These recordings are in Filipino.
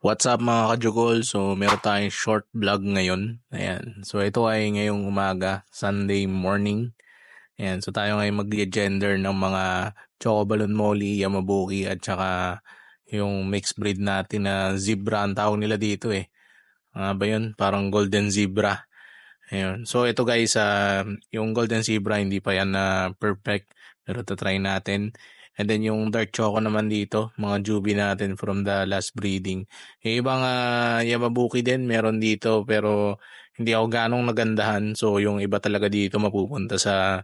What's up mga kajugol? So, meron tayong short vlog ngayon. Ayan. So, ito ay ngayong umaga, Sunday morning. Ayan. So, tayo ngayon mag-gender ng mga Choco Balloon Molly, Yamabuki, at saka yung mixed breed natin na zebra ang tawag nila dito eh. Ano ba yun? Parang golden zebra. Ayun. So, ito guys, ah, yung golden zebra, hindi pa yan na perfect. Pero try natin. And then yung dark choco naman dito, mga jubi natin from the last breeding. Yung ibang uh, Yamabuki din, meron dito pero hindi ako ganong nagandahan. So yung iba talaga dito mapupunta sa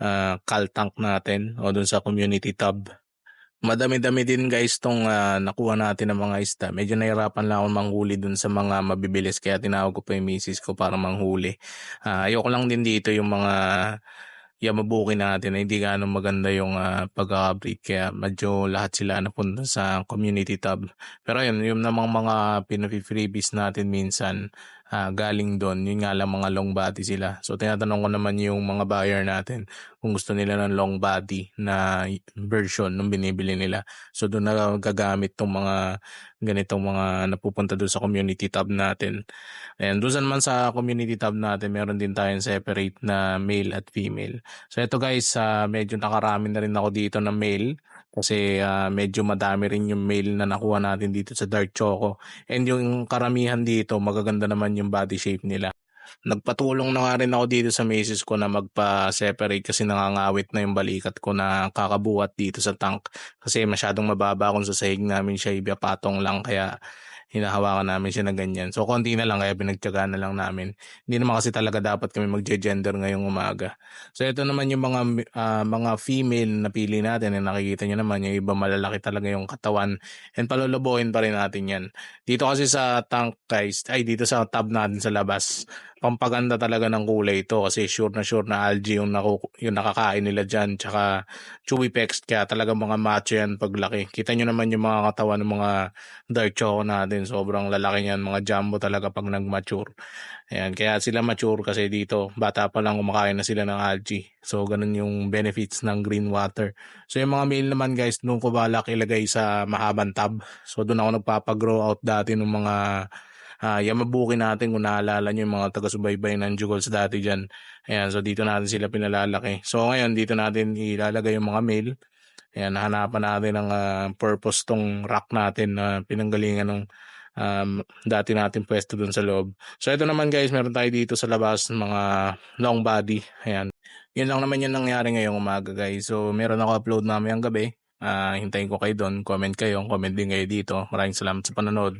uh, call tank natin o dun sa community tab. Madami-dami din guys tong uh, nakuha natin ng mga isda. Medyo nahirapan lang ako manghuli dun sa mga mabibilis kaya tinawag ko pa yung misis ko para manghuli. Uh, ayoko lang din dito yung mga Yamabuki natin na hindi gaano maganda yung uh, pagka-breed kaya medyo lahat sila napunta sa community tab. Pero yun, yung namang mga pinapi-freebies natin minsan uh, galing doon, yun nga lang mga long body sila. So tinatanong ko naman yung mga buyer natin kung gusto nila ng long body na version nung binibili nila. So doon na gagamit tong mga ganitong mga napupunta doon sa community tab natin. And doon naman sa community tab natin, meron din tayong separate na male at female. So ito guys, uh, medyo nakarami na rin ako dito na male kasi uh, medyo madami rin yung male na nakuha natin dito sa dark choco. And yung karamihan dito, magaganda naman yung body shape nila. Nagpatulong na nga rin ako dito sa misis ko na magpa-separate kasi nangangawit na yung balikat ko na kakabuhat dito sa tank kasi masyadong mababa kung sa sahig namin siya ibapatong lang kaya hinahawakan namin siya na ganyan. So, konti na lang kaya pinagtyagaan na lang namin. Hindi naman kasi talaga dapat kami mag-gender ngayong umaga. So, ito naman yung mga uh, mga female na pili natin. And nakikita nyo naman, yung iba malalaki talaga yung katawan. And palulubuhin pa rin natin yan. Dito kasi sa tank guys, ay dito sa tab natin sa labas, pampaganda talaga ng kulay ito kasi sure na sure na algae yung, naku, yung nakakain nila dyan tsaka chewy pecs kaya talaga mga macho yan paglaki kita nyo naman yung mga katawan ng mga dark choco natin sobrang lalaki yan mga jumbo talaga pag nag-mature Ayan, kaya sila mature kasi dito bata pa lang kumakain na sila ng algae so ganun yung benefits ng green water so yung mga male naman guys nung ko balak ilagay sa mahabang tab so doon ako nagpapagrow out dati ng mga uh, Yamabuki natin kung naalala nyo yung mga taga-subaybay ng Jugols dati dyan. Ayan, so dito natin sila pinalalaki. So ngayon, dito natin ilalagay yung mga male. Ayan, hanapan natin ang uh, purpose tong rack natin na uh, pinanggalingan ng um, dati natin pwesto dun sa loob. So ito naman guys, meron tayo dito sa labas mga long body. Ayan. Yun lang naman yung nangyari ngayong umaga guys. So meron ako upload namin ang gabi. Uh, hintayin ko kayo doon. Comment kayo. Comment din kayo dito. Maraming salamat sa panonood.